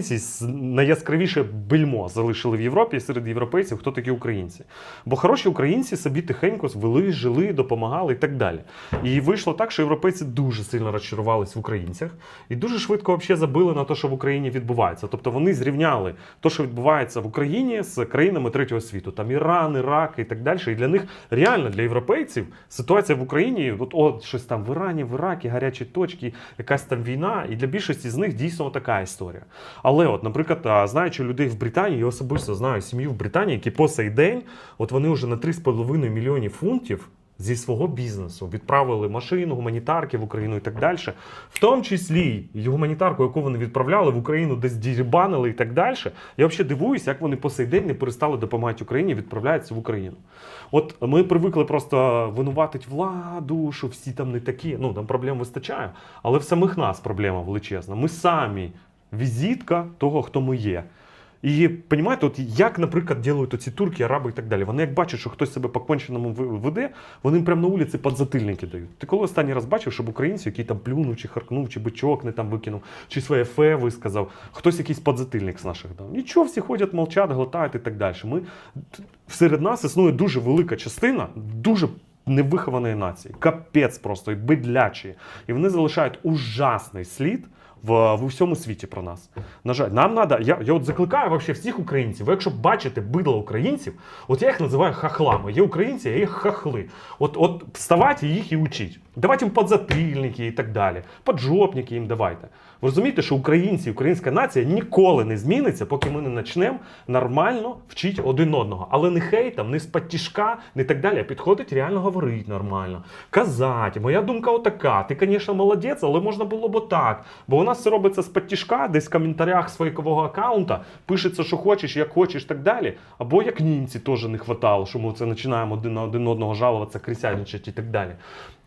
Українці найяскравіше бельмо залишили в Європі серед європейців, хто такі українці. Бо хороші українці собі тихенько вели, жили, допомагали і так далі. І вийшло так, що європейці дуже сильно розчарувались в українцях і дуже швидко взагалі забили на те, що в Україні відбувається. Тобто вони зрівняли те, що відбувається в Україні з країнами третього світу, там Іран, Ірак і так далі. І для них реально для європейців ситуація в Україні, от, от щось там в Ірані, в Іракі, гарячі точки, якась там війна. І для більшості з них дійсно така історія. Але, от, наприклад, знаючи людей в Британії, я особисто знаю сім'ю в Британії, які по сей день, от вони вже на 3,5 мільйони фунтів. Зі свого бізнесу відправили машину, гуманітарки в Україну і так далі. В тому числі і гуманітарку, яку вони відправляли в Україну, десь дірібанили і так далі. Я взагалі дивуюся, як вони по сей день не перестали допомагати Україні, відправляються в Україну. От ми привикли просто винуватити владу, що всі там не такі. Ну там проблем вистачає, але в самих нас проблема величезна. Ми самі візитка того, хто ми є. І розумієте, от як, наприклад, ділають оці турки, араби і так далі. Вони як бачать, що хтось себе по конченому веде, вони їм прямо на вулиці подзатильники дають. Ти коли останній раз бачив, щоб українці, який там плюнув, чи харкнув, чи бичок не там викинув, чи своє фе висказав, хтось якийсь подзатильник з наших дав. Нічого, всі ходять, мовчать, глотають і так далі. Ми серед нас існує дуже велика частина, дуже. Невихованої нації, капець просто і бидлячі. І вони залишають ужасний слід в, в усьому світі про нас. На жаль, нам треба. Я, я от закликаю вообще всіх українців. Ви якщо бачите бидло українців, от я їх називаю хахлами. Є українці, а є хахли. От, от вставайте їх і учіть. Давайте їм подзатильники і так далі. Поджопники їм давайте. Ви розумієте, що українці, українська нація ніколи не зміниться, поки ми не почнемо нормально вчити один одного. Але не хейтом, не з тішка, не так далі. А підходить реально говорити нормально. Казати, моя думка отака. Ти, звісно, молодець, але можна було б так. Бо у нас це робиться з тішка, десь в коментарях своєкового аккаунта пишеться, що хочеш, як хочеш, так далі. Або як німці теж не хватало, що ми це починаємо один на один одного жалуватися, крисяничати і так далі.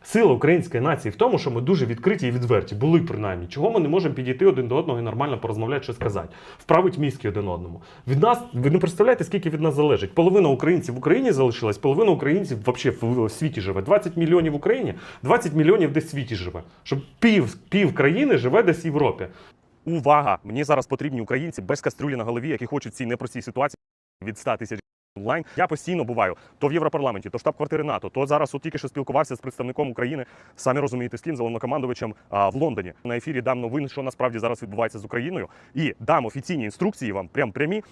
Сила української нації в тому, що ми дуже відкриті і відверті, були принаймні. Чого ми не можемо підійти один до одного і нормально порозмовляти, що сказати, вправить мізки один одному. Від нас ви не представляєте, скільки від нас залежить. Половина українців в Україні залишилась, половина українців взагалі в, світі живе. 20 мільйонів в Україні, 20 мільйонів десь в світі живе. Щоб пів, пів країни живе десь в Європі. Увага! Мені зараз потрібні українці без кастрюлі на голові, які хочуть цій непростій ситуації від 100 тисяч онлайн. Я постійно буваю то в Європарламенті, то штаб-квартири НАТО, то зараз от тільки що спілкувався з представником України, самі розумієте, з ким, головнокомандувачем в Лондоні. На ефірі дам новини, що насправді зараз відбувається з Україною, і дам офіційні інструкції вам, прям прямі,